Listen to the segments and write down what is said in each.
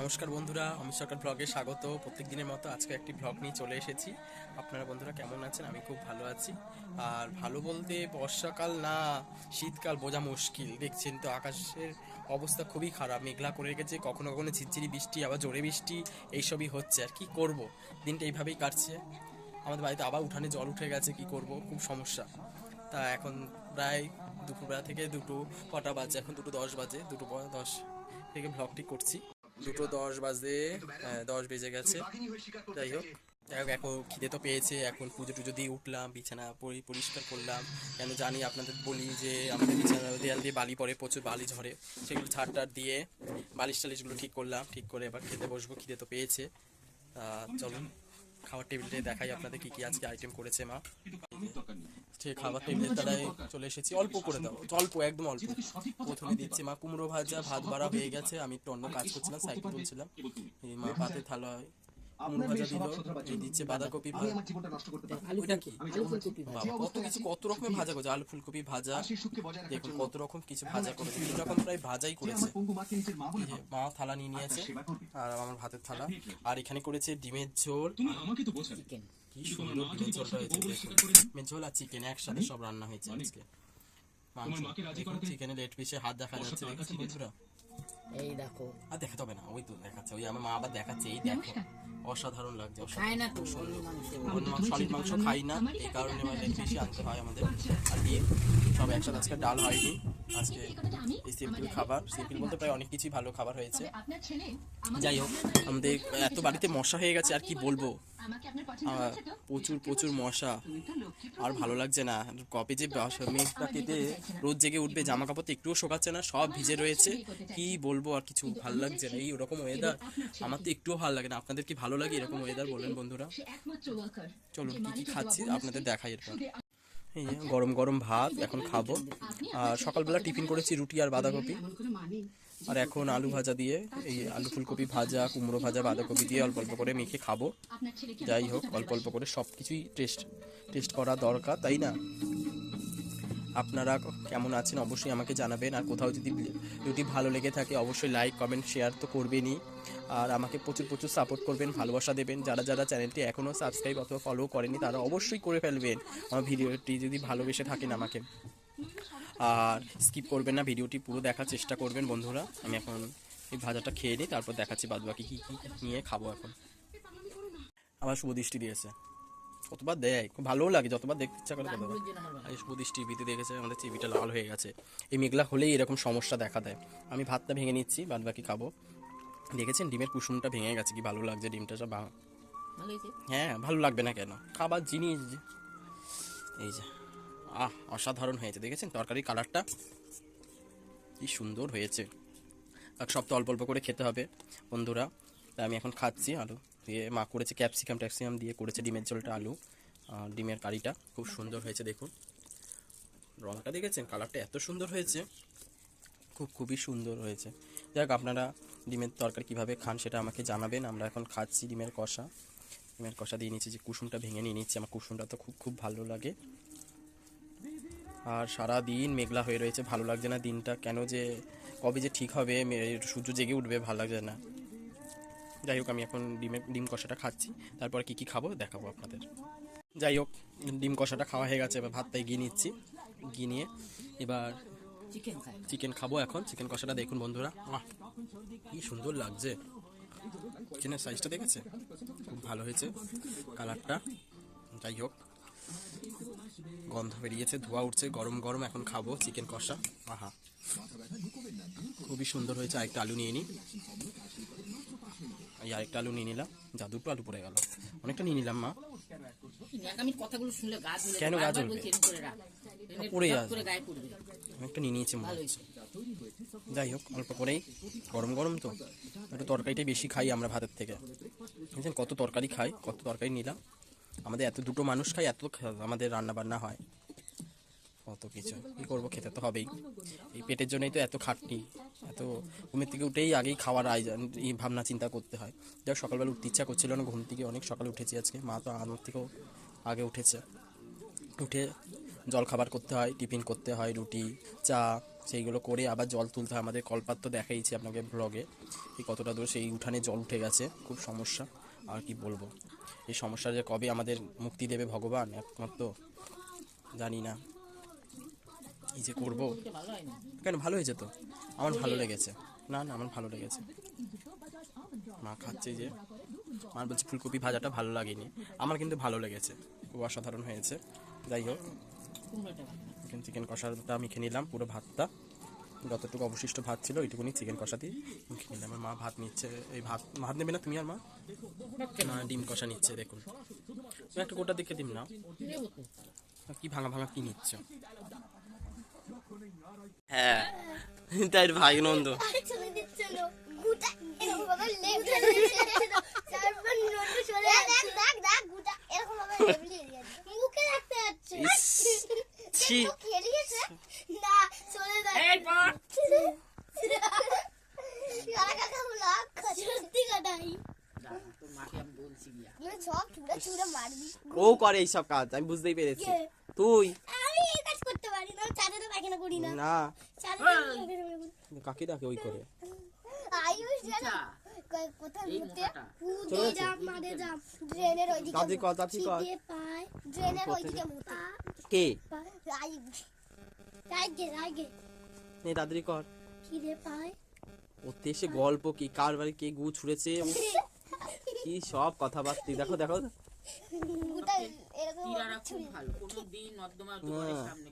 নমস্কার বন্ধুরা, অমিত সরকার ব্লগে স্বাগত। প্রত্যেক দিনের মতো আজকে একটি ব্লগ নিয়ে চলে এসেছি। আপনারা বন্ধুরা কেমন আছেন? আমি খুব ভালো আছি। আর ভালো বলতে বর্ষাকাল না, শীতকাল বোঝা মুশকিল। দেখছেন তো আকাশের অবস্থা খুবই খারাপ, মেঘলা করে রেখেছে, কখনো কখনো ঝিরঝিরি বৃষ্টি, আবার জোরে বৃষ্টি, এইসবই হচ্ছে। আর কি করব? দিনটা এইভাবেই কাটছে। আমাদের বাড়িতে আবার উঠানে জল উঠে গেছে, কি করব? খুব সমস্যা। তা এখন প্রায় দুপুরবেলা থেকে দুটো কটা বাজে, এখন দুটো দশ বাজে, দুটো দশ থেকে ব্লগটি করছি। দুটো দশ বাজে হ্যাঁ, দশ বেজে গেছে। যাই হোক যাই হোক এখন খিদে তো পেয়েছে এখন পুজো টুজো দিয়ে উঠলাম বিছানা পরি- পরিষ্কার করলাম। কেন জানি আপনাদের বলি যে আমাদের বিছানা দেয়াল দিয়ে বালি পড়ে প্রচুর বালি ঝরে। সেগুলো ছাড় টাট দিয়ে বালিশ টালিশগুলো ঠিক করলাম ঠিক করে এবার খেতে বসবো খিদে তো পেয়েছে। চলুন। খাবার টেবিলে দেখাই আপনাদের কি কি আজকে আইটেম করেছে মা। ঠিক খাবার টেবিলের তলায় চলে এসেছি। অল্প করে দাও। অল্প একদম অল্প। প্রথমে দিচ্ছি মা কুমড়ো ভাজা ভাত বাড়া হয়ে গেছে। আমি একটু অন্য কাজ করছিলাম সাইকেল তুলছিলাম। এই মা ভাতের থালায় কুমড়ো ভাজা দিল। এই দিচ্ছে বাঁধাকপি ভাজা। আমার জীবনটা নষ্ট করতে পারি ওইটা কি? আলু ফুলকপি ভাজা। বাবা কত কিছু কত রকমের ভাজা করেছে। আলু ফুলকপি ভাজা। সেই সুখকে বজায় রাখার দেখুন কত রকম কিছু ভাজা করেছে। তিন রকম প্রায় ভাজাই করেছে আমার পঙ্গু মাকে নিজের মা বলে এই যে ভাবে, মা থালা নিয়ে নিয়েছে। তার সেবা করবে। আর আমার ভাতের থালা। আর এখানে করেছে ডিমের ঝোল। আমাকে তো চিকেন। কি সুন্দর ডিমের ঝোলটা হয়েছে ডিমের ঝোল আর চিকেন একসাথে সব রান্না হয়েছে আজকে। মাংস। রাজি করাতে- চিকেনের লেট পিসে হাত দেখা যাচ্ছে। বন্ধুরা? এই দেখো। আর দেখাতে হবে না ওই তো দেখাচ্ছে ওই আমার মা আবার দেখাচ্ছে এই দেখো। অসাধারণ লাগছে খায় না তো সলিড মাংস খাই না এই কারণে মানে বেশি আনতে হয় আমাদের। আর সব একসাথে আজকে ডাল হয়নি। আজকে এই সিম্পল খাবার সিম্পল বলতে প্রায় অনেক কিছুই ভালো খাবার হয়েছে। যাই হোক আমাদের এত বাড়িতে মশা হয়ে গেছে আর কি বলব? প্রচুর প্রচুর মশা। আর ভালো লাগছে না। কবে যে মেঘটা কেটে রোদ জেগে উঠবে জামা কাপড় তো একটুও শোকাচ্ছে না সব ভিজে রয়েছে। কি বলব আর কিছু ভালো লাগছে না এই ওরকম ওয়েদার আমার তো একটুও ভালো লাগে না। আপনাদের কি ভালো লাগে এরকম ওয়েদার বলেন বন্ধুরা? চলুন কি কি খাচ্ছি আপনাদের দেখাই এরপর। এই যে গরম গরম ভাত এখন খাব। আর সকালবেলা টিফিন করেছি রুটি আর বাঁধাকপি। আর এখন আলু ভাজা দিয়ে এই আলু ফুলকপি ভাজা, কুমড়ো ভাজা, বাঁধাকপি দিয়ে অল্প অল্প করে মেখে খাব। যাই হোক, অল্প অল্প করে সব কিছুই টেস্ট টেস্ট করা দরকার, তাই না? আপনারা কেমন আছেন অবশ্যই আমাকে জানাবেন। আর কোথাও যদি ভিডিওটি ভালো লেগে থাকে, অবশ্যই লাইক কমেন্ট শেয়ার তো করবেনই। আর আমাকে প্রচুর প্রচুর সাপোর্ট করবেন, ভালোবাসা দেবেন। যারা যারা চ্যানেলটি এখনও সাবস্ক্রাইব অথবা ফলো করেনি তারা অবশ্যই করে ফেলবেন। আমার ভিডিওটি যদি ভালোবেসে থাকেন আমাকে। আর স্কিপ করবেন না, ভিডিওটি পুরো দেখার চেষ্টা করবেন বন্ধুরা। আমি এখন এই ভাজাটা খেয়ে নিই, তারপর দেখাচ্ছি বাদ বাকি কী কী নিয়ে খাব এখন। আবার শুভ দৃষ্টি দিয়েছে। কতবার দেয় খুব ভালোও লাগে যতবার দেখতে ইচ্ছা করে ততবার। দৃষ্টি টিভিতে দেখেছে আমাদের টিভিটা লাল হয়ে গেছে। এই মেঘলা হলেই এরকম সমস্যা দেখা দেয়। আমি ভাতটা ভেঙে নিচ্ছি বাদ বাকি খাব। দেখেছেন ডিমের কুসুমটা ভেঙে গেছে কি ভালো লাগছে ডিমটা সব ভাঙা হ্যাঁ ভালো লাগবে না কেন? খাবার জিনিস। এই যে আহ অসাধারণ হয়েছে দেখেছেন? তরকারির কালারটা কি সুন্দর হয়েছে। আর সব তো অল্প অল্প করে খেতে হবে বন্ধুরা। আমি এখন খাচ্ছি আলু। দিয়ে মা করেছে ক্যাপসিকাম ট্যাপসিকাম দিয়ে করেছে ডিমের ঝোলটা আলু। ডিমের কারিটা খুব সুন্দর হয়েছে দেখুন। রংটা দেখেছেন? কালারটা এত সুন্দর হয়েছে। খুব, খুবই সুন্দর হয়েছে। যাক, আপনারা ডিমের তরকারি কীভাবে খান সেটা আমাকে জানাবেন। আমরা এখন খাচ্ছি ডিমের কষা। ডিমের কষা দিয়ে নিচ্ছি যে কুসুমটা ভেঙে নিয়ে নিচ্ছি। আমার কুসুমটা তো খুব খুব ভালো লাগে। আর সারা দিন মেঘলা হয়ে রয়েছে। ভালো লাগছে না দিনটা। কেন যে কবে যে ঠিক হবে সূর্য জেগে উঠবে, ভালো লাগছে না। যাই হোক আমি এখন ডিমের ডিম কষাটা খাচ্ছি। তারপরে কি কি খাব দেখাবো আপনাদের। যাই হোক ডিম কষাটা খাওয়া হয়ে গেছে এবার ভাতটা এগিয়ে নিচ্ছি। গিয়ে নিয়ে এবার চিকেন চিকেন খাব এখন। চিকেন কষাটা দেখুন বন্ধুরা। আহ, কি সুন্দর লাগছে। চিকেনের সাইজটা দেখেছে? খুব ভালো হয়েছে কালারটা যাই হোক গন্ধ বেরিয়েছে ধোয়া উঠছে গরম গরম এখন খাব চিকেন কষা। আহা খুবই সুন্দর হয়েছে। আরেকটা আলু নিয়ে নিই। এই আরেকটা আলু নিয়ে নিলাম। যা দুটো আলু পড়ে গেল। অনেকটা নিয়ে নিলাম মা। কথাগুলো শুনলে কেন গা জ্বলবে? পড়ে পড়বে। অনেকটা নিয়ে নিয়েছি হয়েছে যাই হোক অল্প করেই। গরম গরম তো। একটু তরকারিটাই বেশি খাই আমরা ভাতের থেকে। বুঝছেন? কত তরকারি খাই কত তরকারি নিলাম। আমাদের এত দুটো মানুষ খাই এত আমাদের রান্না বান্না হয়। কত কিছু কী করব, খেতে তো হবেই। এই পেটের জন্যই তো এত খাটনি, এত ঘুমের থেকে উঠেই আগেই খাওয়ার আয়োজন এই ভাবনা চিন্তা করতে হয়। যাক সকালবেলা উঠতে ইচ্ছা করছিল না, ঘুম থেকে অনেক সকালে উঠেছি আজকে। মা তো আমার থেকেও আগে উঠেছে। উঠে জল খাবার করতে হয়, টিফিন করতে হয়, রুটি, চা, সেইগুলো করে আবার জল তুলতে হয়। আমাদের কলপাত তো দেখাইছি আপনাকে ব্লগে এই কতটা দূর, সেই উঠানে জল উঠে গেছে। খুব সমস্যা, আর কি বলব। এই সমস্যা যে কবে আমাদের মুক্তি দেবে ভগবান, একমাত্র জানি না। এই যে করব? হয় না কেন ভালো হয়েছে তো? আমার ভালো লেগেছে। না না আমার ভালো লেগেছে। মা খাচ্ছে যে মা বলছে ফুলকপি ভাজাটা ভালো লাগেনি। আমার কিন্তু ভালো লেগেছে। খুব অসাধারণ হয়েছে। যাই হোক চিকেন কষাটা আমি খেয়ে নিলাম পুরো ভাতটা। যতটুকু অবশিষ্ট ভাত ছিল ওইটুকুনি চিকেন কষা দিয়ে আমি খেয়ে নিলাম। আমার মা ভাত নিচ্ছে এই ভাত ভাত নেবে না তুমি আর মা? মা ডিম কষা নিচ্ছে দেখুন। একটা গোটা দিকে ডিম নাও। দেবো কি ভাঙা ভাঙা কি নিচ্ছ? হ্যাঁ। তাই ভাই নন্দ ও করে এইসব কাজ আমি বুঝতেই পেরেছি। তুই আমি এই কাজ করতে পারি না চাঁদে তো পায়খানা করি না। কাকি ডাকে ওই করে? কো- দাদি কর। ওতে এসে গল্প কি কার বাড়ি কে গু ছুঁড়েছে কি সব কথাবার্তা। দেখো দেখো। খুব ভালো। নর্দমা সামনে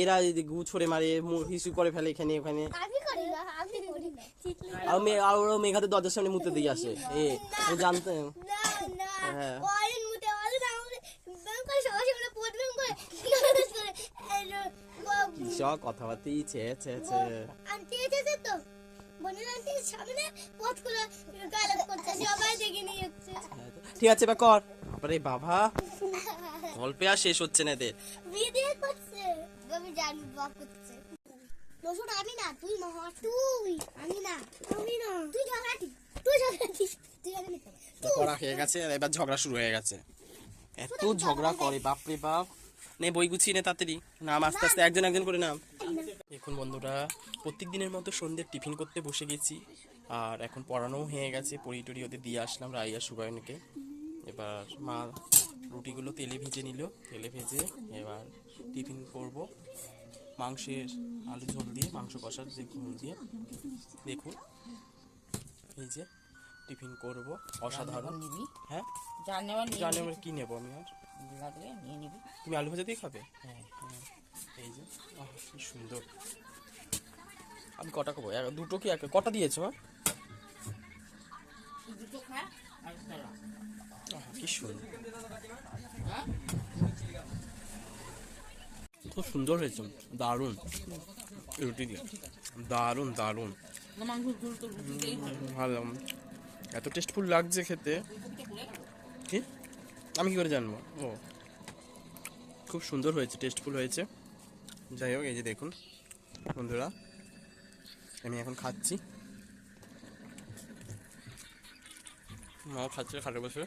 এরা যদি গু ছড়ে মারে হিসু করে ফেলে এখানে ওখানে। আমি আর ওরা মেঘাতে দরজার সামনে মুতে দিয়ে আসে। এ ও জানতে না না। হ্যাঁ। কথাবার্তা ছে ছে ছে আন্টি এসেছে তো? বোনের আন্টির সামনে পথ করছে সবাই দেখে নিয়ে যাচ্ছে। ঠিক আছে বা কর। বাবা। গল্পে আর শেষ হচ্ছে না এদের। ভিডিও করছে। আমি জানি বাপ করছে। রসুন আমি না তুই মহা তুই আমি না আমি না তুই ঝগড়াটি তুই ঝগড়াটি তুই আগে পড়া হয়ে গেছে এবার ঝগড়া শুরু হয়ে গেছে। এত ঝগড়া করে বাপরে বাপ। নে বই গুছিয়ে নে তাড়াতাড়ি। নাম আস্তে আস্তে একজন একজন করে নাম। এখন বন্ধুরা প্রত্যেক দিনের মতো সন্ধ্যের টিফিন করতে বসে গেছি। আর এখন পড়ানোও হয়ে গেছে পড়ি টড়ি ওদের দিয়ে আসলাম রাইয়া সুগায়নকে। এবার মা রুটিগুলো তেলে ভেজে নিল। তেলে ভেজে এবার টিফিন করব। মাংসের আলু ঝোল দিয়ে মাংস কষার যে ঝোল দিয়ে। দেখুন এই যে টিফিন করব। অসাধারণ। নিবি হ্যাঁ? যা নেওয়ার নিয়ে জানি আমরা কি নেব আমি আর? নিবি। লাগলে নিয়ে নিবি। তুমি আলু ভাজা দিয়ে খাবে? হ্যাঁ এই যে আহ, কি সুন্দর। আমি কটা খাব? এক- দুটো কি এক? কটা দিয়েছ দুটো খা আর কি সুন্দর। খুব সুন্দর হয়েছে। দারুণ। রুটি দিয়ে। দারুণ দারুণ। ভালো। এত টেস্টফুল লাগছে খেতে। কি? আমি কি করে জানব? ও। খুব সুন্দর হয়েছে টেস্টফুল হয়েছে। যাই হোক এই যে দেখুন বন্ধুরা আমি এখন খাচ্ছি। মাও খাচ্ছে খাটে বসে